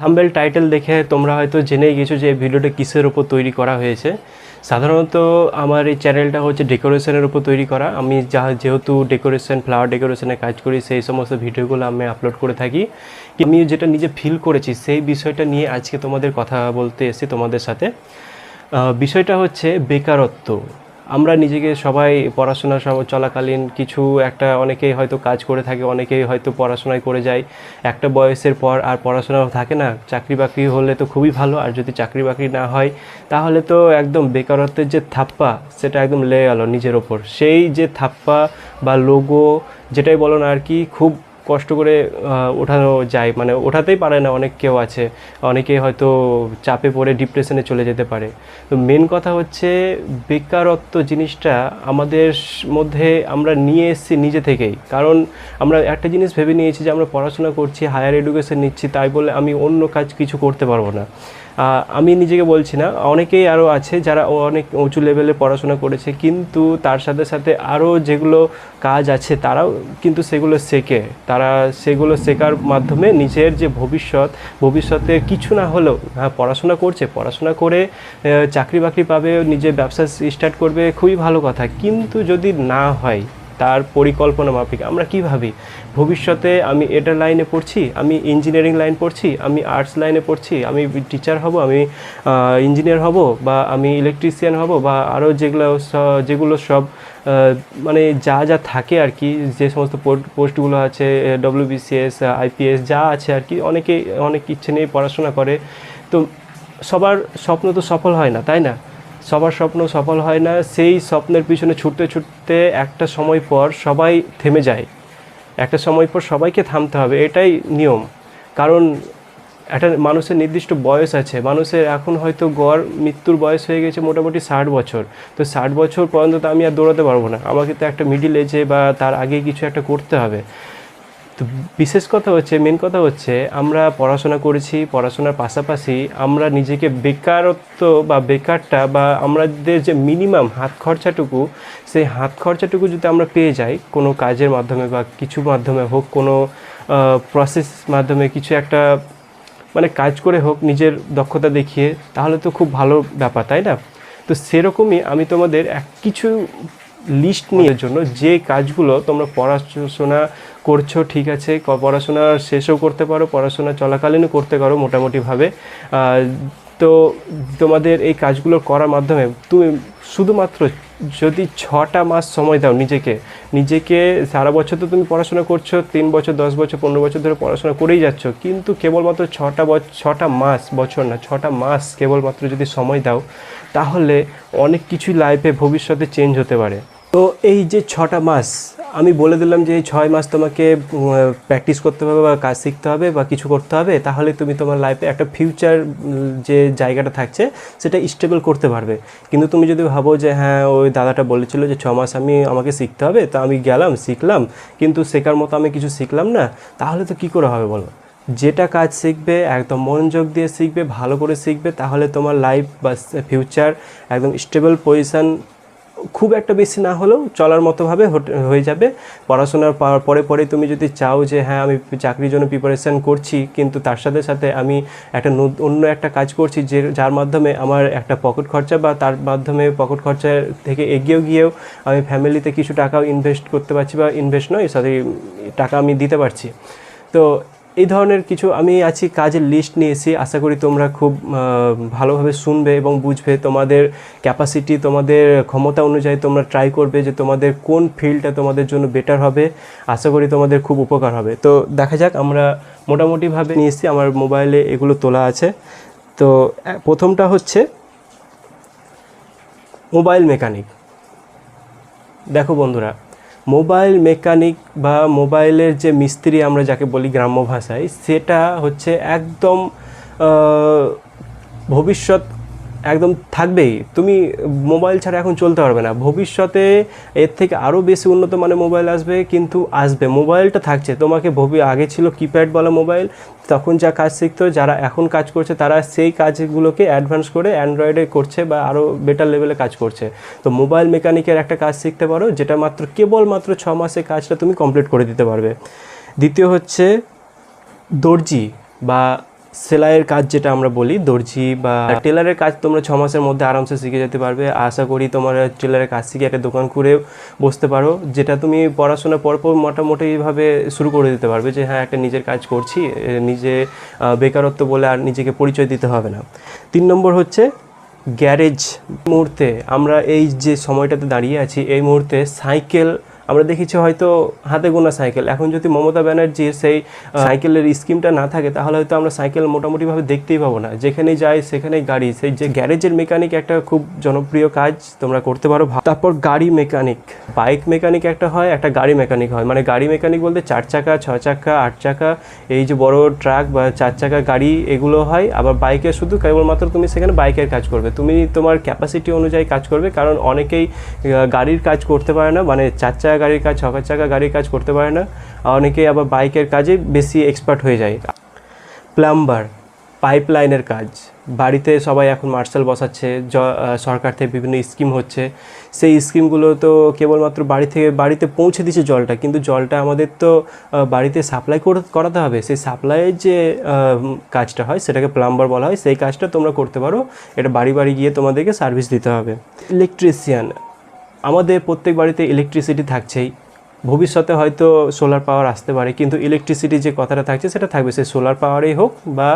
Thumbnail title দেখে তোমরা হয়তো জেনেই গেছো যে ভিডিওটা কিসের উপর তৈরি করা হয়েছে। সাধারণত আমার এই চ্যানেলটা হচ্ছে ডেকোরেশনের উপর তৈরি করা। আমি যা যেহেতু ডেকোরেশন, ফ্লাওয়ার ডেকোরেশনে কাজ করি, সেই সমস্ত ভিডিওগুলো আমি আপলোড করে থাকি। আমি যেটা নিজে ফিল করেছি, সেই বিষয়টা নিয়ে আজকে তোমাদের কথা বলতে এসেছি তোমাদের সাথে। বিষয়টা হচ্ছে বেকারত্ব। আমরা নিজেকে সবাই পড়াশোনা চলাকালীন কিছু একটা অনেকেই হয়তো কাজ করে থাকে, অনেকেই হয়তো পড়াশোনায় করে যায়। একটা বয়সের পর আর পড়াশোনা থাকে না। চাকরি বাকরি হলে তো খুবই ভালো, আর যদি চাকরি বাকরি না হয়, তাহলে তো একদম বেকারত্বের যে থাপ্পা, সেটা একদম লেগে গেল নিজের ওপর। সেই যে থাপ্পা বা লোগো যেটাই বলো না আর কি, খুব কষ্ট করে ওঠানো যায়। মানে ওঠাতেই পারে না অনেক কেউ আছে। অনেকে হয়তো চাপে পড়ে ডিপ্রেশনে চলে যেতে পারে। তো মেন কথা হচ্ছে, বেকারত্ব জিনিসটা আমাদের মধ্যে আমরা নিয়ে এসেছি নিজে থেকেই। কারণ আমরা একটা জিনিস ভেবে নিয়েছি যে আমরা পড়াশোনা করছি হায়ার এডুকেশন নিচ্ছি, তাই বলে আমি অন্য কাজ কিছু করতে পারব না। আমি নিজেকে বলছি না, অনেকেই আরও আছে যারা অনেক উঁচু লেভেলে পড়াশোনা করেছে, কিন্তু তার সাথে সাথে আরও যেগুলো কাজ আছে তারাও কিন্তু সেগুলো শেখে। তারা সেগুলো শেখার মাধ্যমে নিজের যে ভবিষ্যৎ, ভবিষ্যতে কিছু না হলেও হ্যাঁ পড়াশোনা করছে, পড়াশোনা করে চাকরি বাকরি পাবে, নিজের ব্যবসা স্টার্ট করবে, খুবই ভালো কথা। কিন্তু যদি না হয় তার পরিকল্পনা মাফিক। আমরা কি ভাবি? ভবিষ্যতে আমি এটা লাইনে পড়ছি, আমি ইঞ্জিনিয়ারিং লাইন পড়ছি, আমি আর্টস লাইনে পড়ছি, আমি টিচার হব, আমি ইঞ্জিনিয়ার হব বা আমি ইলেকট্রিশিয়ান হব বা আরও যেগুলো যেগুলো সব মানে যা যা থাকে আর কি, যে সমস্ত পোস্ট- পোস্টগুলো আছে ডব্লিউবিসিএস আইপিএস যা আছে আর কি, অনেকে অনেক ইচ্ছে নিয়ে পড়াশোনা করে। তো সবার স্বপ্ন তো সফল হয় না, তাই না? সবার স্বপ্ন সফল হয় না, সেই স্বপ্নের পিছনে ছুটতে ছুটতে একটা সময় পর সবাই থেমে যায়। একটা সময় পর সবাইকে থামতে হবে, এটাই নিয়ম। কারণ একটা মানুষের নির্দিষ্ট বয়স আছে, মানুষের এখন হয়তো গড় মৃত্যুর বয়স হয়ে গেছে মোটামুটি ষাট বছর। তো ষাট বছর পর্যন্ত তো আমি আর দৌড়াতে পারব না। আমাকে তো একটা মিডিল এজে বা তার আগে কিছু একটা করতে হবে। তো বিশেষ কথা হচ্ছে মেন কথা হচ্ছে আমরা পড়াশোনা করেছি, পড়াশোনার পাশাপাশি আমরা নিজেকে বেকারত্ব বা বেকারটা বা আমাদের যে মিনিমাম হাত খরচাটুকু, সেই হাত খরচাটুকু যদি আমরা পেয়ে যাই কোনো কাজের মাধ্যমে বা কিছু মাধ্যমে হোক, কোনো প্রসেস মাধ্যমে কিছু একটা মানে কাজ করে হোক, নিজের দক্ষতা দেখিয়ে, তাহলে তো খুব ভালো ব্যাপার, তাই না? তো সেরকমই আমি তোমাদের এক কিছু লিস্ট নিয়ে জন্য যে কাজগুলো তোমরা পড়াশোনা করছ, ঠিক আছে পড়াশোনা শেষও করতে পারো, পড়াশোনা চলাকালীনও করতে পারো মোটামুটিভাবে। তো তোমাদের এই কাজগুলো করার মাধ্যমে তুমি শুধুমাত্র যদি ছটা মাস সময় দাও নিজেকে নিজেকে সারা বছর তো তুমি পড়াশোনা করছ, তিন বছর, দশ বছর, পনেরো বছর ধরে পড়াশোনা করেই যাচ্ছ, কিন্তু কেবলমাত্র ছটা বছর ছটা মাস, বছর না, ছটা মাস কেবলমাত্র যদি সময় দাও, তাহলে অনেক কিছুই লাইফে ভবিষ্যতে চেঞ্জ হতে পারে। তো এই যে ছটা মাস, আমি বলে দিলাম যে এই ছয় মাস তোমাকে প্র্যাকটিস করতে হবে বা কাজ শিখতে হবে বা কিছু করতে হবে, তাহলে তুমি তোমার লাইফে একটা ফিউচার যে জায়গাটা থাকছে, সেটা স্টেবল করতে পারবে। কিন্তু তুমি যদি ভাবো যে হ্যাঁ ওই দাদাটা বলেছিল যে ছ মাস আমি, আমাকে শিখতে হবে, তো আমি গেলাম, শিখলাম, কিন্তু শেখার মতো আমি কিছু শিখলাম না, তাহলে তো কী করে হবে বলো? যেটা কাজ শিখবে, একদম মনোযোগ দিয়ে শিখবে, ভালো করে শিখবে, তাহলে তোমার লাইফ বা ফিউচার একদম স্টেবল পজিশান খুব একটা বেশি না হলেও চলার মতোভাবে হয়ে যাবে। পড়াশোনার পরে পরে তুমি যদি চাও যে হ্যাঁ আমি চাকরির জন্য প্রিপারেশান করছি, কিন্তু তার সাথে সাথে আমি একটা অন্য একটা কাজ করছি যে, যার মাধ্যমে আমার একটা পকেট খরচা বা তার মাধ্যমে পকেট খরচা থেকে এগিয়েও গিয়েও আমি ফ্যামিলিতে কিছু টাকাও ইনভেস্ট করতে পারছি বা ইনভেস্ট নয় সরি টাকা আমি দিতে পারছি। তো এই ধরনের কিছু আমি আছি কাজের লিস্ট নিয়েছি আশা করি তোমরা খুব ভালোভাবে শুনবে এবং বুঝবে তোমাদের ক্যাপাসিটি তোমাদের ক্ষমতা অনুযায়ী তোমরা ট্রাই করবে যে তোমাদের কোন ফিল্ডটা তোমাদের জন্য বেটার হবে। আশা করি তোমাদের খুব উপকার হবে। তো দেখা যাক, আমরা মোটামুটিভাবে নিয়ে এসেছি, আমার মোবাইলে এগুলো তোলা আছে। তো প্রথমটা হচ্ছে মোবাইল মেকানিক দেখো বন্ধুরা মোবাইল মেকানিক বা মোবাইলের যে মিস্ত্রি আমরা যাকে বলি গ্রাম্য ভাষায়, সেটা হচ্ছে একদম ভবিষ্যৎ একদম থাকবেই। তুমি মোবাইল ছাড়া এখন চলতে পারবে না। ভবিষ্যতে এর থেকে আরও বেশি উন্নত মানের মোবাইল আসবে, কিন্তু আসবে। মোবাইলটা থাকছে। তোমাকে ভবি, আগে ছিল কিপ্যাড বলা মোবাইল, তখন যা কাজ শিখতো যারা এখন কাজ করছে, তারা সেই কাজগুলোকে অ্যাডভান্স করে অ্যান্ড্রয়েডে করছে বা আরও বেটার লেভেলে কাজ করছে। তো মোবাইল মেকানিকের একটা কাজ শিখতে পারো, যেটা মাত্র, কেবলমাত্র ছ মাসে কাজটা তুমি কমপ্লিট করে দিতে পারবে। দ্বিতীয় হচ্ছে দর্জি বা সেলাইয়ের কাজ যেটা আমরা বলি, দর্জি বা টেলারের কাজ তোমরা ছ মাসের মধ্যে আরামসে শিখে যেতে পারবে। আশা করি তোমার টেলারের কাজ শিখে একটা দোকান করে বসতে পারো, যেটা তুমি পড়াশোনা পর পর মোটামুটিভাবে শুরু করে দিতে পারবে যে হ্যাঁ একটা নিজের কাজ করছি নিজে বেকারত্ব বলে আর নিজেকে পরিচয় দিতে হবে না। তিন নম্বর হচ্ছে গ্যারেজ মুহূর্তে আমরা এই যে সময়টাতে দাঁড়িয়ে আছি, এই মুহূর্তে সাইকেল আমরা দেখেছি হয়তো হাতে গোনা সাইকেল। এখন যদি মমতা ব্যানার্জির সেই সাইকেলের স্কিমটা না থাকে, তাহলে হয়তো আমরা সাইকেল মোটামুটিভাবে দেখতেই পাবো না। যেখানে যাই সেখানেই গাড়ি। সেই যে গ্যারেজের মেকানিক একটা খুব জনপ্রিয় কাজ তোমরা করতে পারো। তারপর গাড়ি মেকানিক। বাইক মেকানিক একটা হয়, একটা গাড়ি মেকানিক হয়। মানে গাড়ি মেকানিক বলতে চার চাকা, ছ চাকা, আট চাকা, এই যে বড় ট্রাক বা চার চাকা গাড়ি এগুলো হয়। আবার বাইকের শুধু কেবলমাত্র তুমি সেখানে বাইকের কাজ করবে। তুমি তোমার ক্যাপাসিটি অনুযায়ী কাজ করবে, কারণ অনেকেই গাড়ির কাজ করতে পারে না। মানে চার চাকা গাড়ির কাজ ছ চাকা গাড়ির কাজ করতে পারে না। আর অনেকেই আবার বাইকের কাজে বেশি এক্সপার্ট হয়ে যায়। প্লাম্বার পাইপলাইনের কাজ। বাড়িতে সবাই এখন মার্শাল বসাচ্ছে সরকার থেকে বিভিন্ন স্কিম হচ্ছে। সেই স্কিমগুলো তো কেবলমাত্র বাড়ি থেকে, বাড়িতে পৌঁছে দিচ্ছে জলটা, কিন্তু জলটা আমাদের তো বাড়িতে সাপ্লাই করাতে হবে। সেই সাপ্লাইয়ের যে কাজটা হয়, সেটাকে প্লাম্বার বলা হয়। সেই কাজটা তোমরা করতে পারো। এটা বাড়ি বাড়ি গিয়ে তোমাদেরকে সার্ভিস দিতে হবে। ইলেকট্রিশিয়ান আমাদের প্রত্যেক বাড়িতে ইলেকট্রিসিটি থাকছেই। ভবিষ্যতে হয়তো সোলার পাওয়ার আসতে পারে, কিন্তু ইলেকট্রিসিটি যে কথাটা থাকছে সেটা থাকবে, সে সোলার পাওয়ারেই হোক বা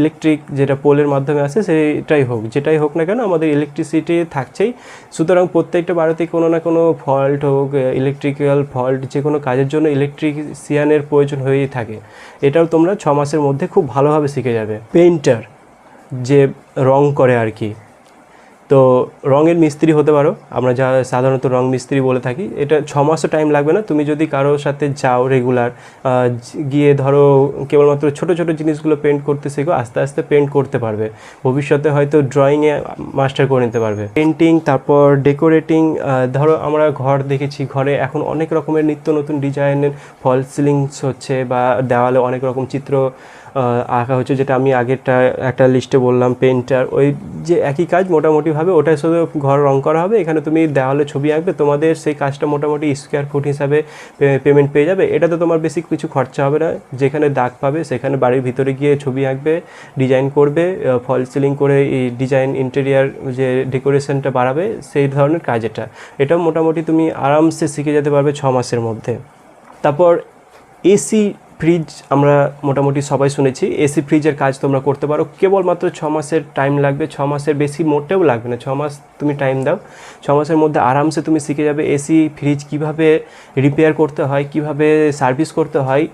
ইলেকট্রিক যেটা পোলের মাধ্যমে আসে সেটাই হোক, যেটাই হোক না কেন আমাদের ইলেকট্রিসিটি থাকছেই। সুতরাং প্রত্যেকটা বাড়িতে কোনো না কোনো ফল্ট হোক ইলেকট্রিক্যাল ফল্ট যে কোনো কাজের জন্য ইলেকট্রিশিয়ানের প্রয়োজন হয়েই থাকে। এটাও তোমরা ছ মাসের মধ্যে খুব ভালোভাবে শিখে যাবে। পেইন্টার যে রং করে আর কি। তো রঙের মিস্ত্রি হতে পারো। আমরা যা সাধারণত রং মিস্ত্রি বলে থাকি। এটা ছ মাসও টাইম লাগবে না। তুমি যদি কারোর সাথে যাও রেগুলার গিয়ে ধরো কেবলমাত্র ছোট ছোট জিনিসগুলো পেন্ট করতে শেখো, আস্তে আস্তে পেন্ট করতে পারবে। ভবিষ্যতে হয়তো ড্রয়িংয়ে মাস্টার করে নিতে পারবে। পেন্টিং তারপর ডেকোরেটিং ধরো আমরা ঘর দেখেছি, ঘরে এখন অনেক রকমের নিত্য নতুন ডিজাইনের ফল সিলিংস হচ্ছে বা দেওয়ালে অনেক রকম চিত্র আঁকা হচ্ছে যেটা আমি আগেরটা একটা লিস্টে বললাম পেন্টার ওই যে একই কাজ মোটামুটিভাবে ওটা শুধু ঘর রং করা হবে, এখানে তুমি দেওয়ালে ছবি আঁকবে, তোমাদের সেই কাজটা মোটামুটি স্কোয়ার ফুট হিসাবে পেমেন্ট পেয়ে যাবে এটা তো তোমার বেশি কিছু খরচা হবে না, যেখানে দাগ পাবে সেখানে বাড়ির ভিতরে গিয়ে ছবি আঁকবে ডিজাইন করবে ফল সিলিং করে এই ডিজাইন ইন্টেরিয়ার যে ডেকোরেশনটা বাড়াবে, সেই ধরনের কাজ এটা। এটা মোটামুটি তুমি আরামসে শিখে যেতে পারবে ছ মাসের মধ্যে। তারপর এসি ফ্রিজ আমরা মোটামুটি সবাই শুনেছি। এসি ফ্রিজের কাজ তোমরা করতে পারো। কেবলমাত্র ছ মাসের টাইম লাগবে। ছ মাসের বেশি মোটেও লাগবে না। ছ মাস তুমি টাইম দাও। ছ মাসের মধ্যে আরামসে তুমি শিখে যাবে এসি ফ্রিজ কীভাবে রিপেয়ার করতে হয়, কীভাবে সার্ভিস করতে হয়।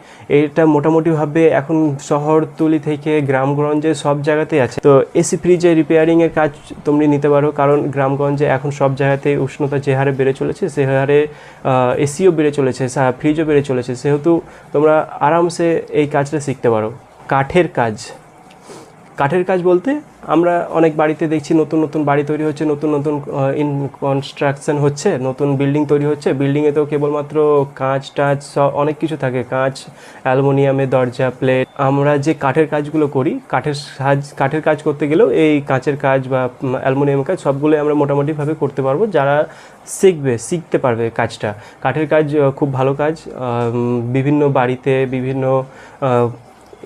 এটা মোটামুটিভাবে এখন শহরতলি থেকে গ্রামগঞ্জে সব জায়গাতেই আছে। তো এসি ফ্রিজে রিপেয়ারিংয়ের কাজ তুমি নিতে পারো। কারণ গ্রামগঞ্জে এখন সব জায়গাতে উষ্ণতা যে হারে বেড়ে চলেছে, সে হারে এসিও বেড়ে চলেছে ফ্রিজও বেড়ে চলেছে। সেহেতু তোমরা আরামসে এই কাজটা শিখতে পারো। কাঠের কাজ। কাঠের কাজ বলতে আমরা অনেক বাড়িতে দেখছি নতুন নতুন বাড়ি তৈরি হচ্ছে, নতুন নতুন ইন কনস্ট্রাকশন হচ্ছে, নতুন বিল্ডিং তৈরি হচ্ছে। বিল্ডিংয়ে তো কেবলমাত্র কাঁচ টাচ সব অনেক কিছু থাকে। কাঁচ, অ্যালুমিনিয়ামের দরজা, প্লেট। আমরা যে কাঠের কাজগুলো করি, কাঠের সাজ, কাঠের কাজ করতে গেলেও এই কাঁচের কাজ বা অ্যালুমিনিয়াম কাজ সবগুলোই আমরা মোটামুটিভাবে করতে পারব। যারা শিখবে, শিখতে পারবে কাজটা। কাঠের কাজ খুব ভালো কাজ। বিভিন্ন বাড়িতে বিভিন্ন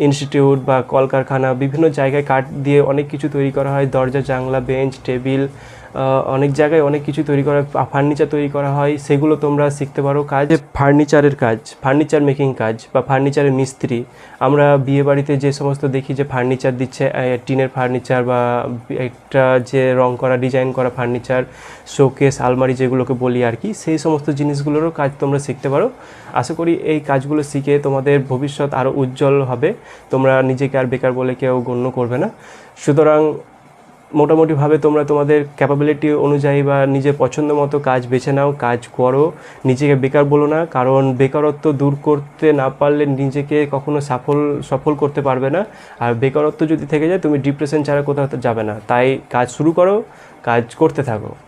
ইনস্টিটিউট বা কলকারখানা, বিভিন্ন জায়গায় কাঠ দিয়ে অনেক কিছু তৈরি করা হয়। দরজা, জানলা, বেঞ্চ, টেবিল অনেক জায়গায় অনেক কিছু তৈরি করা ফার্নিচার তৈরি করা হয়। সেগুলো তোমরা শিখতে পারো। কাজ ফার্নিচারের কাজ, ফার্নিচার মেকিং কাজ বা ফার্নিচারের মিস্ত্রি। আমরা বিয়ে বাড়িতে যে সমস্ত দেখি যে ফার্নিচার দিচ্ছে টিনের ফার্নিচার বা একটা যে রং করা, ডিজাইন করা ফার্নিচার, শোকেস, আলমারি যেগুলোকে বলি আর কি, সেই সমস্ত জিনিসগুলোরও কাজ তোমরা শিখতে পারো। আশা করি এই কাজগুলো শিখে তোমাদের ভবিষ্যৎ আরও উজ্জ্বল হবে। তোমরা নিজেকে আর বেকার বলে কেউ গণ্য করবে না। সুতরাং মোটামুটিভাবে তোমরা তোমাদের ক্যাপাবিলিটি অনুযায়ী বা নিজের পছন্দ মতো কাজ বেছে নাও, কাজ করো। নিজেকে বেকার বলো না, কারণ বেকারত্ব দূর করতে না পারলে নিজেকে কখনো সফল সফল করতে পারবে না। আর বেকারত্ব যদি থেকে যায়, তুমি ডিপ্রেশন ছাড়া কোথাও যাবে না। তাই কাজ শুরু করো, কাজ করতে থাকো।